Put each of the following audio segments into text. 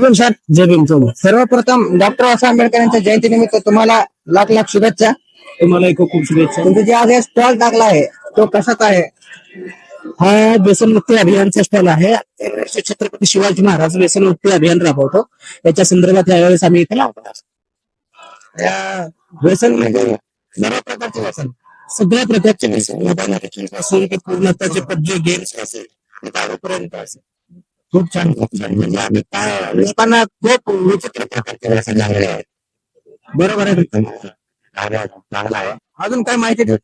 Sir जय भीम. सर्वप्रथम doctor Babasaheb Ambedkar यांच्या जयंतीनिमित्त तुम्हाला लाख लाख शुभेच्छा. तुम्हाला खूप खूप शुभेच्छा. तुमचं जे आज स्टॉल टाकला आहे तो कशात आहे? हा व्यसनमुक्ती अभियानचा स्टॉल आहे. छत्रपती शिवाजी महाराज व्यसनमुक्ती अभियान राबवतो. याच्या संदर्भात यावेळेस आम्ही इथे लावतो व्यसन म्हणजे सर्व प्रकारचे व्यसन. सगळ्या प्रकारचे व्यसन. मोबाईल ऍडिक्शनपासून ते पूर्णताचे पबजी गेम्स असेल दारूपर्यंत असेल खूप छान म्हणजे आम्ही काय लोकांना खूप विचित्र प्रकारचे व्यसन लागलेले आहेत बरोबर आहे चांगला आहे. अजून काय माहिती देऊ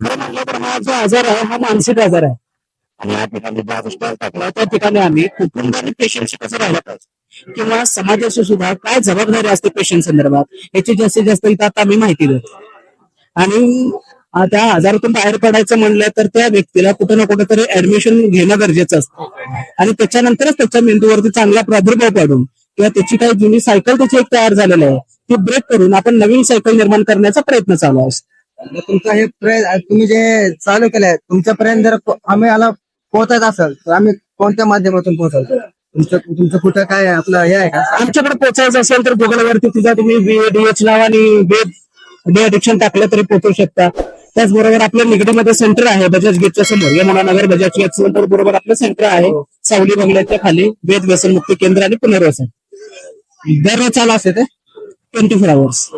खरं म्हटलं तर हा जो आजार आहे हा मानसिक आजार आहे. आणि या ठिकाणी जो स्टॉल टाकला त्या ठिकाणी आम्ही कुटुंबाने पेशंटशी कसं राहिलं पाहिजे किंवा समाजाशी सुद्धा काय जबाबदारी असते पेशंट संदर्भात? याची जास्तीत जास्त इथं आता आम्ही माहिती देतो. आणि त्या आजारातून बाहेर पडायचं म्हणलं तर त्या व्यक्तीला कुठं ना कुठं तरी ऍडमिशन घेणं गरजेचं असतं. आणि त्याच्यानंतरच त्याच्या मेंदूवरती चांगला प्रादुर्भाव पाडून किंवा त्याची काही जुनी सायकल त्याची एक तयार झालेली आहे ती ब्रेक करून आपण नवीन सायकल निर्माण करण्याचा प्रयत्न चालू आहे. मग तुमचं हे प्रय- तुम्ही जे चालू केलंय तुमच्यापर्यंत जर आम्ही याला पोहोचायचं असेल तर आम्ही कोणत्या माध्यमातून पोहोचायचं तुमचं तुमचं कुठं काय आपलं हे आहे का? आमच्याकडे पोहोचायचं असेल तर गुगलवरती तुझा तुम्ही लावा आणि वेब डे अडिक्शन टाकलं तरी पोहोचू शकता. त्याचबरोबर आपल्या निगडीमध्ये सेंटर आहे बजाज गेटच्या समोर. यमुनानगर बजाज गेट सेंटर बरोबर आपलं सेंटर आहे. सावली बंगल्याच्या खाली वेद व्यसनमुक्ती केंद्र आणि पुनर्वसन. दररोज चालू असते ते ट्वेंटी फोर आवर्स.